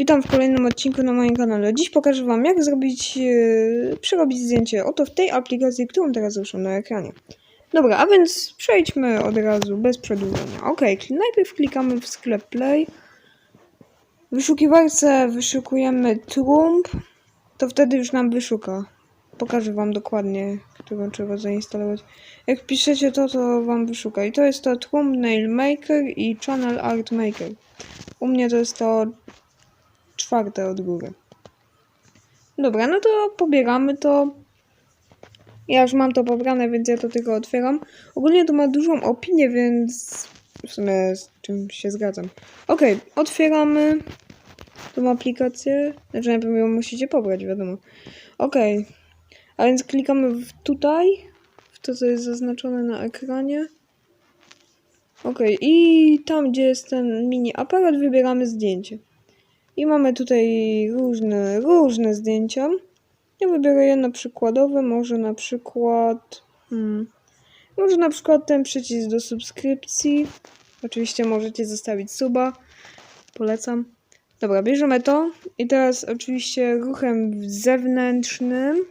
Witam w kolejnym odcinku na moim kanale. Dziś pokażę Wam, jak zrobić, yy, przerobić zdjęcie oto w tej aplikacji, którą teraz ruszam na ekranie. Dobra, a więc przejdźmy od razu, bez przedłużenia. Ok, najpierw klikamy w sklep Play. W wyszukiwarce wyszukujemy Trump, to wtedy już nam wyszuka. Pokażę Wam dokładnie, którą trzeba zainstalować. Jak piszecie to, to Wam wyszuka. I to jest to Trump Nail Maker i Channel Art Maker. U mnie to jest to czwarte od góry. Dobra, no to pobieramy to. Ja już mam to pobrane, więc ja to tylko otwieram. Ogólnie to ma dużą opinię, więc w sumie z czym się zgadzam. Okej, otwieramy tą aplikację. Znaczy najpierw ją musicie pobrać, wiadomo. Okej, a więc klikamy w tutaj, w to co jest zaznaczone na ekranie. Okej, i tam gdzie jest ten mini aparat wybieramy zdjęcie. I mamy tutaj różne, różne zdjęcia. Ja wybiorę jedno przykładowe, może na przykład. Hmm, może na przykład ten przycisk do subskrypcji. Oczywiście możecie zostawić suba. Polecam. Dobra, bierzemy to i teraz oczywiście ruchem zewnętrznym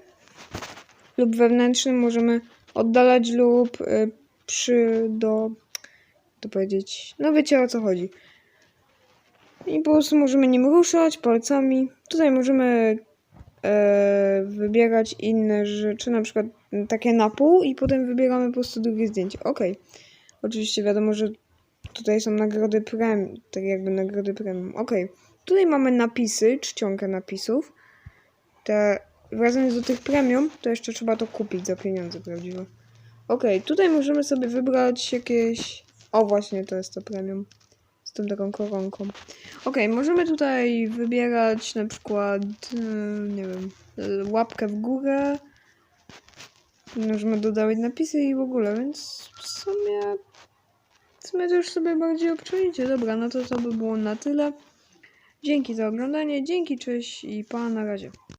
lub wewnętrznym możemy oddalać lub y, przy do to powiedzieć. No wiecie o co chodzi. I po prostu możemy nim ruszać palcami. Tutaj możemy e, wybierać inne rzeczy, na przykład takie na pół i potem wybieramy po prostu drugie zdjęcie. Ok. Oczywiście wiadomo, że tutaj są nagrody premium, tak jakby nagrody premium. Ok. Tutaj mamy napisy, czcionkę napisów. Te wracając do tych premium, to jeszcze trzeba to kupić za pieniądze prawdziwe. Ok, tutaj możemy sobie wybrać jakieś... O właśnie, to jest to premium. Z tą taką koronką. Ok, możemy tutaj wybierać na przykład, yy, nie wiem, łapkę w górę. Możemy dodawać napisy i w ogóle, więc w sumie, w sumie to już sobie bardziej obczajcie. Dobra, no to to by było na tyle. Dzięki za oglądanie, dzięki, cześć i pa, na razie.